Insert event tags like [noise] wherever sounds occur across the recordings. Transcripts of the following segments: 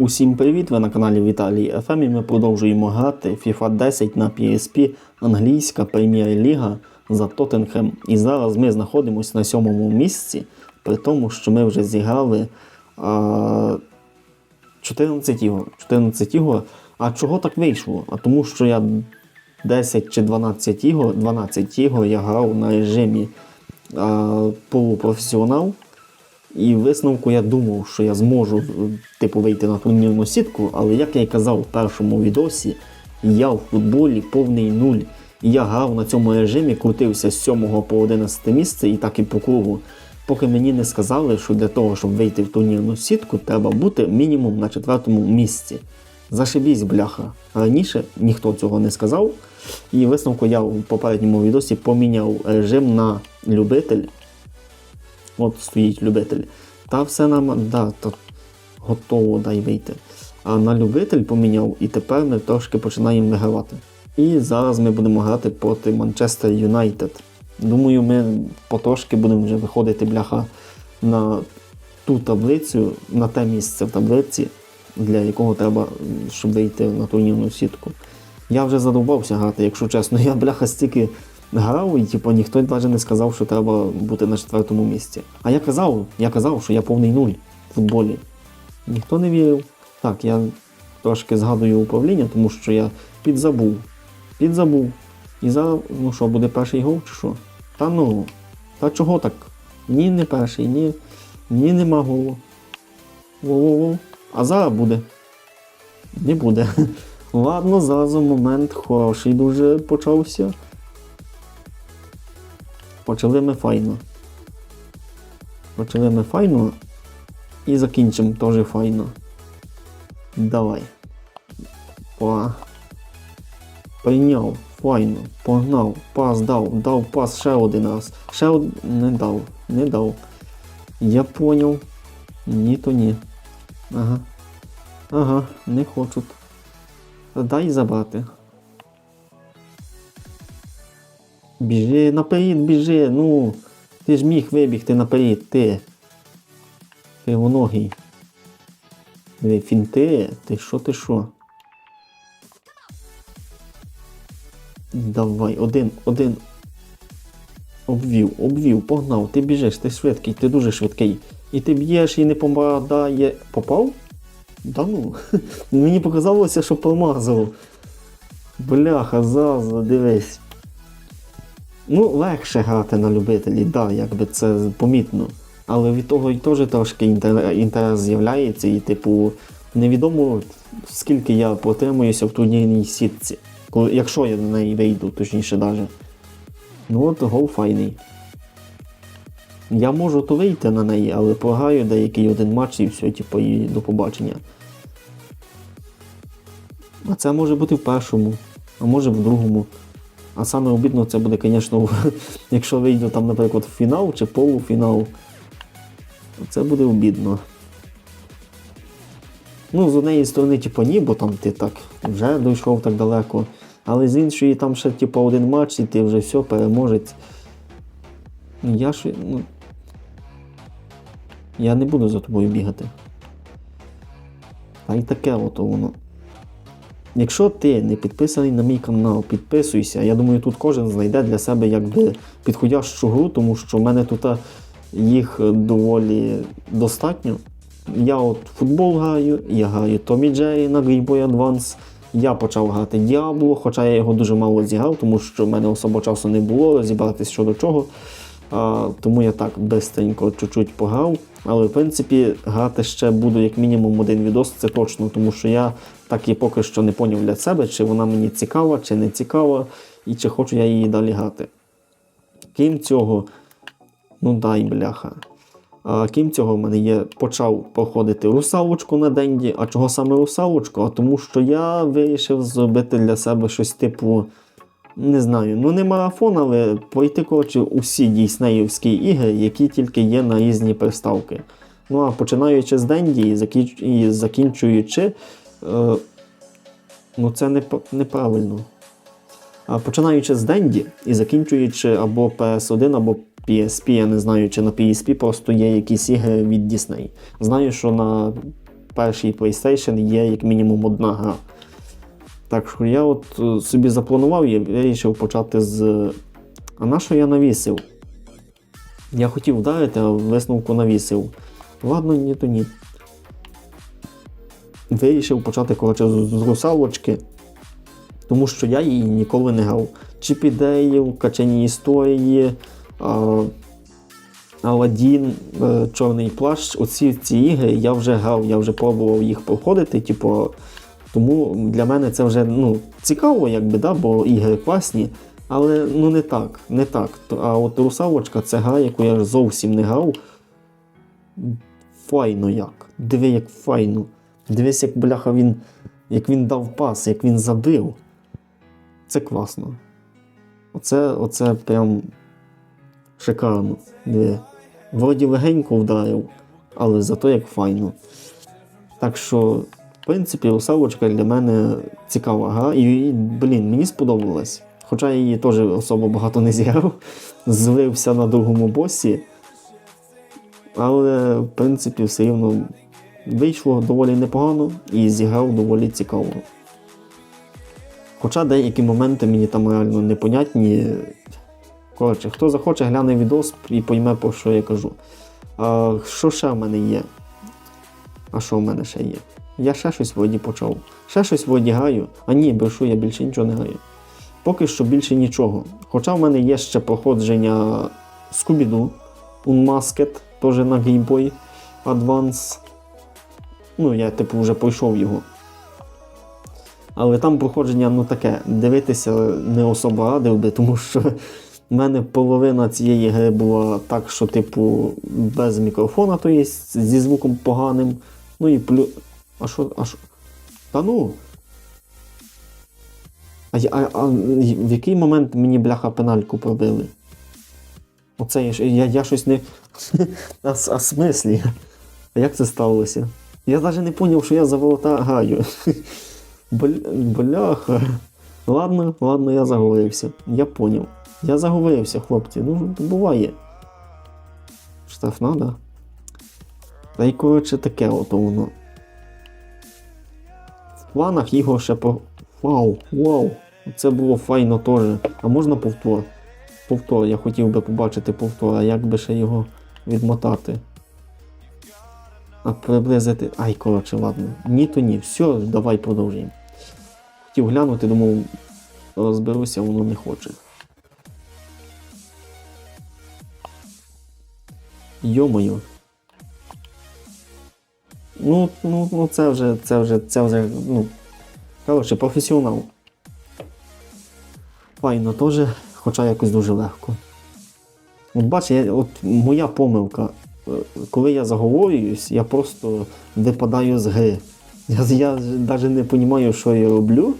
Усім привіт! Ви на каналі Віталій ФМ і ми продовжуємо грати FIFA 10 на PSP англійська прем'єр-ліга за Тоттенхем. І зараз ми знаходимося на сьомому місці, при тому, що ми вже зіграли а, 14 ігор. 14 ігор. А чого так вийшло? А тому, що я 10 чи 12 ігор, 12 ігор я грав на режимі а, полупрофесіонал. І висновку я думав, що я зможу е, типу, вийти на турнірну сітку, але як я й казав в першому відосі, я в футболі повний нуль. Я грав на цьому режимі, крутився з 7 по 11 місце і так і по кругу. Поки мені не сказали, що для того, щоб вийти в турнірну сітку, треба бути мінімум на четвертому місці. Зашибісь, бляха. Раніше ніхто цього не сказав. І висновку я в попередньому відосі поміняв режим на любитель. От стоїть любитель. Та все нам да, то готово дай вийти. А на любитель поміняв, і тепер ми трошки починаємо вигравати. І зараз ми будемо грати проти Манчестер Юнайтед. Думаю, ми потрошки будемо вже виходити бляха на ту таблицю, на те місце в таблиці, для якого треба, щоб вийти на турнірну сітку. Я вже задовбався грати, якщо чесно. [laughs] Я бляха стільки грав, і типу, ніхто навіть не сказав, що треба бути на четвертому місці. А я казав, я казав, що я повний нуль в футболі. Ніхто не вірив. Так, я трошки згадую управління, тому що я підзабув. Підзабув. І зараз, ну що, буде перший гол чи що? Та ну. Та чого так? Ні, не перший, ні. Ні, нема голу. Во-во-во. А зараз буде. Не буде. [laughs] Ладно, зараз момент хороший дуже почався. Почали ми файно. Почали ми файно і закінчимо теж файно. Давай. Па. Прийняв. Файно. Погнав. Пас дав. Дав пас ще один раз. Ще од... Не дав. Не дав. Я поняв. Ні, то ні. Ага. Ага, не хочуть. Дай забрати. Біжи наперед, біжи, ну. Ти ж міг вибігти наперед, ти. Кривоногий. Диви, фінти, ти що, ти що? Давай, один, один. Обвів, обвів, погнав, ти біжиш, ти швидкий, ти дуже швидкий. І ти б'єш і не попадає. Попав? Да ну. [laughs] Мені показалося, що промазав. Бляха, заза, дивись. Ну, легше грати на любителі, да, якби це помітно. Але від того і теж трошки інтерес з'являється, і, типу, невідомо, скільки я протримуюся в турнірній сітці. Якщо я на неї вийду, точніше навіть. Ну от гол файний. Я можу то вийти на неї, але програю деякий один матч і все, типу, і до побачення. А це може бути в першому, а може в другому. А саме обідно це буде, звісно, [laughs] якщо вийду там, наприклад, в фінал чи полуфінал. Це буде обідно. Ну, з однієї сторони, типу, ні, бо там ти так вже дійшов так далеко. Але з іншої там ще типу, один матч, і ти вже все, переможець. Ну, я ж. Ну, я не буду за тобою бігати. Та й таке ото воно. Якщо ти не підписаний на мій канал, підписуйся. Я думаю, тут кожен знайде для себе якби підходящу гру, тому що в мене тут їх доволі достатньо. Я от футбол граю, я граю Tommy Jerry на Game Boy Advance. Я почав грати Diablo, хоча я його дуже мало зіграв, тому що в мене особо часу не було розібратися що до чого. А, тому я так бистренько чуть-чуть пограв. Але в принципі грати ще буду як мінімум один відос, це точно, тому що я так і поки що не поняв для себе, чи вона мені цікава, чи не цікава, і чи хочу я її далі грати. Крім цього, ну дай бляха. А, крім цього, в мене є почав проходити русалочку на денді. А чого саме русалочку? А тому що я вирішив зробити для себе щось типу. Не знаю, ну не марафон, але пройти коротше усі дійснеївські ігри, які тільки є на різні приставки. Ну а починаючи з Денді і, закінчуючи. Ну це не... неправильно. Починаючи з Денді і закінчуючи або PS1, або PSP, я не знаю, чи на PSP просто є якісь ігри від Disney. Знаю, що на перший PlayStation є як мінімум одна гра. Так що я от е, собі запланував і вирішив почати з. А на що я навісив? Я хотів вдарити, а висновку навісив. Ладно, ні, то ні. Вирішив почати коротше, з, русалочки, тому що я її ніколи не грав. Чіпідеїв, качені історії, а, Аладдін, е, Чорний плащ. Оці ці ігри я вже грав, я вже пробував їх проходити. Типу, тому для мене це вже ну, цікаво, якби, да, бо ігри класні. Але ну не так, не так. А от русалочка це гра, яку я зовсім не грав. Файно як. Диви, як файно. Дивись, як бляха він, як він дав пас, як він забив. Це класно. Оце, оце прям шикарно. Диви. Вроді легенько вдарив, але зато як файно. Так що, в принципі, русалочка для мене цікава гра. І, блін, мені сподобалась. Хоча я її теж особо багато не зіграв, злився на другому босі. Але, в принципі, все рівно вийшло доволі непогано і зіграв доволі цікаво. Хоча деякі моменти мені там реально непонятні. Коротше, хто захоче, гляне відос і пойме, про що я кажу. А, що ще в мене є? А що в мене ще є? Я ще щось вроді почав. Ще щось вроді граю. А ні, брешу, я більше нічого не граю. Поки що більше нічого. Хоча в мене є ще проходження Скубіду, Unmasked, теж на Game Boy Advance. Ну, я типу вже пройшов його. Але там проходження ну таке, дивитися не особо радив би, тому що в мене половина цієї гри була так, що, типу, без мікрофона, то є зі звуком поганим. Ну і плюс. А що? А що? Та ну. А, а, а в який момент мені бляха пенальку пробили? Оце я, я, я щось не. [laughs] а, смислі? А як це сталося? Я навіть не зрозумів, що я за ворота граю. Бляха. Ладно, ладно, я заговорився. Я поняв. Я заговорився, хлопці. Ну, буває. Штрафна, да? Та й коротше таке ото воно. В планах його ще по. Вау, вау! Це було файно теж. А можна повтор? Повтор, я хотів би побачити повтор, а як би ще його відмотати. А приблизити. Ай, коротше, ладно. Ні, то ні. Все, давай продовжуємо. Хотів глянути, думав, розберуся, воно не хоче. Йомою. Ну, ну, ну це вже, це вже, це вже, ну. Коротше, професіонал. Файно теж, хоча якось дуже легко. От бач, я, от моя помилка. Коли я заговорююсь, я просто випадаю з гри. Я, я навіть не розумію, що я роблю,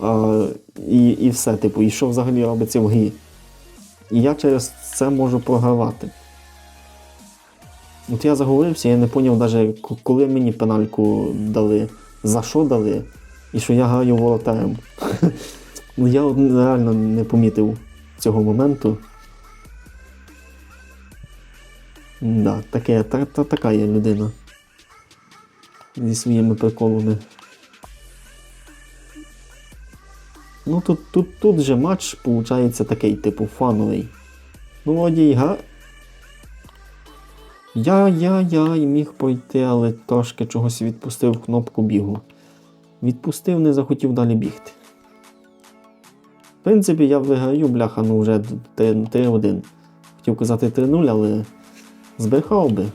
а, і, і все, типу, і що взагалі робиться в грі. І я через це можу програвати. От я заговорився, я не зрозумів навіть, коли мені пенальку дали, за що дали, і що я граю воротарем. [laughs] Ну, я реально не помітив цього моменту. Да, таке, та, та, така є людина. Зі своїми приколами. Ну тут, тут, тут же матч, виходить, такий, типу, фановий. Ну, вроді га. Я, я, я і міг пройти, але трошки чогось відпустив кнопку бігу. Відпустив, не захотів далі бігти. В принципі, я виграю, бляха, ну вже 3-1. Хотів казати 3-0, але збрехав би.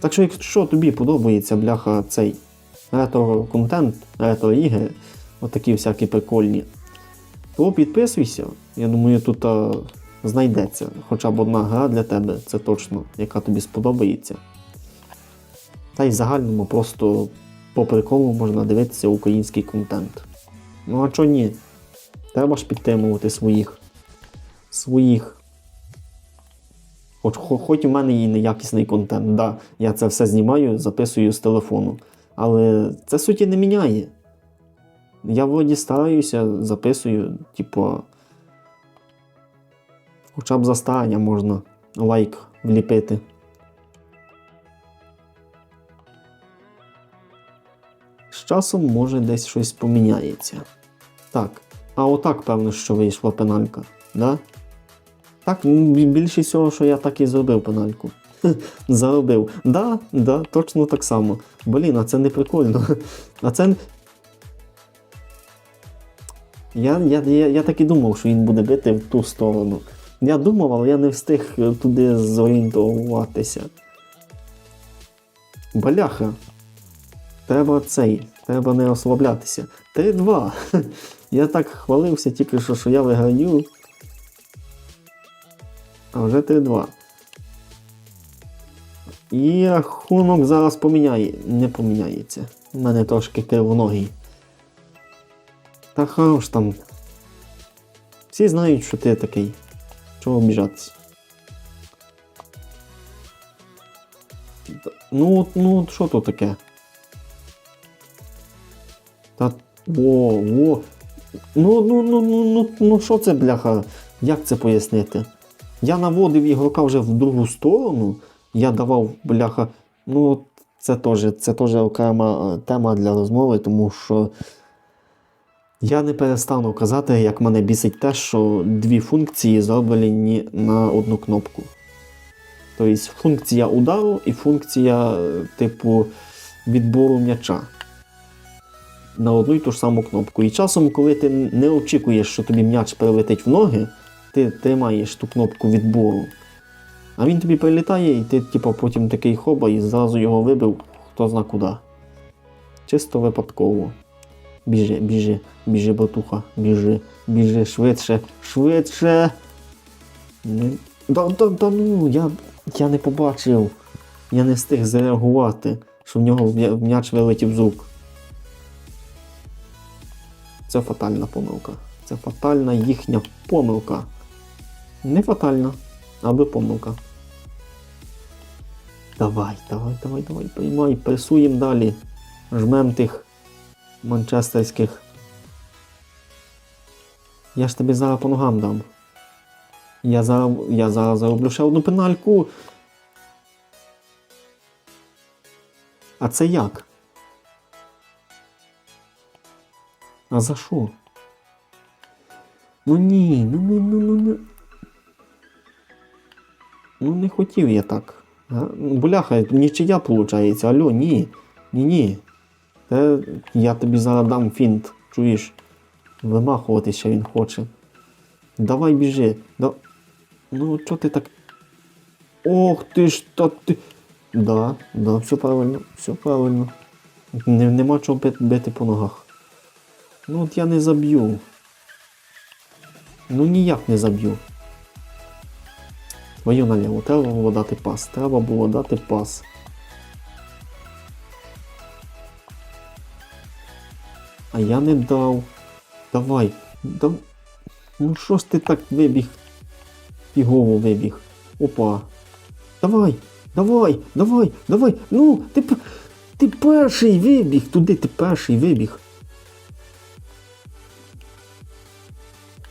Так що, якщо тобі подобається, бляха, цей ретро-контент, ретро-ігри, отакі всякі прикольні, то підписуйся. Я думаю, тут а, знайдеться хоча б одна гра для тебе, це точно, яка тобі сподобається. Та й в загальному просто по приколу можна дивитися український контент. Ну а чого ні? Треба ж підтримувати своїх своїх. Хоч, хоч у мене і неякісний контент. Да, Я це все знімаю, записую з телефону. Але це суті не міняє. Я вроді стараюся, записую, типу, хоча б за старання можна лайк вліпити. З часом, може, десь щось поміняється. Так. А отак, певно, що вийшла пеналька, да? Так, більше всього, що я так і зробив пенальку. [laughs] Заробив. Да, да, точно так само. Блін, а це не прикольно. [laughs] А це. Я, я, я, я так і думав, що він буде бити в ту сторону. Я думав, але я не встиг е, туди зорієнтуватися. Баляха. Треба цей, треба не ослаблятися. 3-2. [laughs] Я так хвалився тільки що, що я виграю. А вже 3-2. І рахунок зараз поміняє. Не поміняється. У мене трошки кривоногий. Та хорош там. Всі знають, що ти такий. Чого обіжатися? Ну, ну, що то таке? Та во, во. Ну, ну, ну, ну, ну, ну, що це, бляха? Як це пояснити? Я наводив ігрока вже в другу сторону, я давав, бляха, ну, це теж, це теж окрема е, тема для розмови, тому що я не перестану казати, як мене бісить те, що дві функції зроблені на одну кнопку. Тобто функція удару і функція, е, типу, відбору м'яча на одну і ту ж саму кнопку. І часом, коли ти не очікуєш, що тобі м'яч прилетить в ноги, ти тримаєш ту кнопку відбору. А він тобі прилітає, і ти, типу, потім такий хоба і зразу його вибив, хто зна куди. Чисто випадково. Біжи, біжи, біжи, братуха, біжи, біжи, швидше, швидше. Да, да, да, ну, я, я не побачив. Я не встиг зреагувати, що в нього м'яч вилетів з рук. Це фатальна помилка. Це фатальна їхня помилка. Не фатальна, аби помилка. Давай, давай, давай, давай, приймай, пресуємо далі. Жмем тих манчестерських. Я ж тобі зараз по ногам дам. Я зараз, я зараз зароблю ще одну пенальку. А це як? А за що? Ну ні, ну ну ну ну ну. Ну не хотів я так. А? Бляха, нічия виходить. Алло, ні. Ні, ні. Це я тобі зараз дам фінт, чуєш? Вимахувати ще він хоче. Давай біжи. Да... Ну, чого ти так. Ох ти ж та ти. Да, да, все правильно, все правильно. Не, нема чого бити по ногах. Ну от я не заб'ю. Ну ніяк не заб'ю. Твою наліво, треба було дати пас. Треба було дати пас. А я не дав. Давай. Дав... Ну що ж ти так вибіг? Фігово вибіг. Опа. Давай, давай, давай, давай. Ну, ти, ти перший вибіг. Туди ти перший вибіг.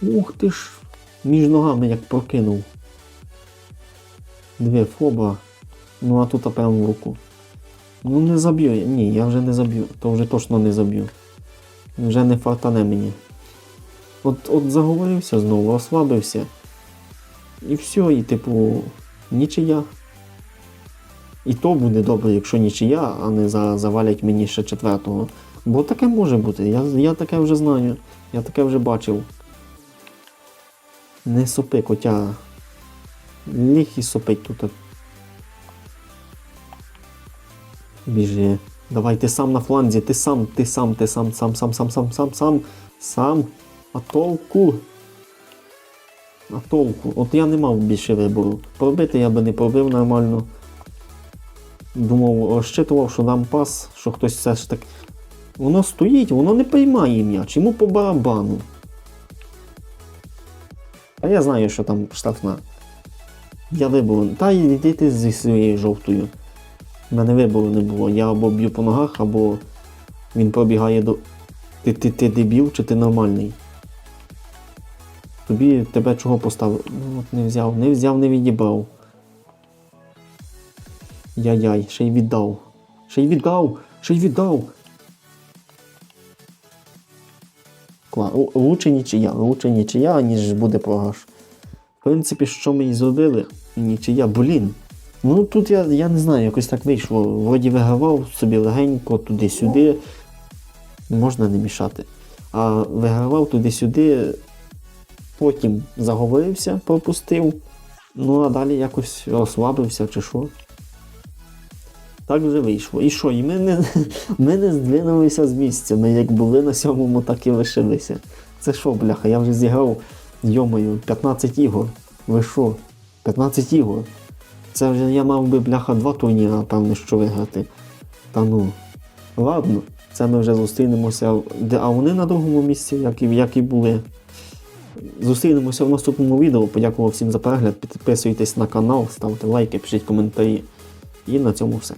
Ух ти ж. Між ногами як прокинув. Дві фоба. Ну а тут прямо в руку. Ну не заб'ю я. Ні, я вже не заб'ю. То вже точно не заб'ю. Вже не фартане мені. От, от заговорився знову, ослабився. І все, і типу, нічия. І то буде добре, якщо нічия, а не за, завалять мені ще четвертого. Бо таке може бути. Я, я таке вже знаю. Я таке вже бачив. Не сопи, котя. Ліг і сопить тут. Біжи. Давай, ти сам на фланзі, ти сам, ти сам, ти сам, сам, сам, сам, сам, сам, сам, сам. А толку? А толку? От я не мав більше вибору. Пробити я би не пробив нормально. Думав, розчитував, що дам пас, що хтось все ж так. Воно стоїть, воно не приймає м'яч, йому по барабану. А я знаю, що там штрафна. Я вибору. Та йди ти зі своєю жовтою. У мене вибору не було. Я або б'ю по ногах, або він пробігає до. Ти, ти, ти дебіл чи ти нормальний? Тобі тебе чого поставив? Ну от не взяв, не взяв, не відібрав. Яй-яй, ще й віддав. Ще й віддав! Ще й віддав! склад. Л- Лучше нічия, лучше нічия, ніж буде програш. Принципі, що ми і зробили? Нічия, блін. Ну тут я, я не знаю, якось так вийшло. Вроді вигравав собі легенько туди-сюди. Можна не мішати. А вигравав туди-сюди, потім заговорився, пропустив. Ну а далі якось розслабився чи що. Так вже вийшло. І що? І ми не, [laughs] ми не здвинулися з місця. Ми як були на сьомому, так і лишилися. Це що, бляха? Я вже зіграв, йомою, 15 ігор. Ви що? 15 ігор. Це вже я мав би, бляха, два турніри, напевно, що виграти. Та ну. Ладно, це ми вже зустрінемося. А вони на другому місці, як і, як і були. Зустрінемося в наступному відео. Подякував всім за перегляд. Підписуйтесь на канал, ставте лайки, пишіть коментарі. І на цьому все.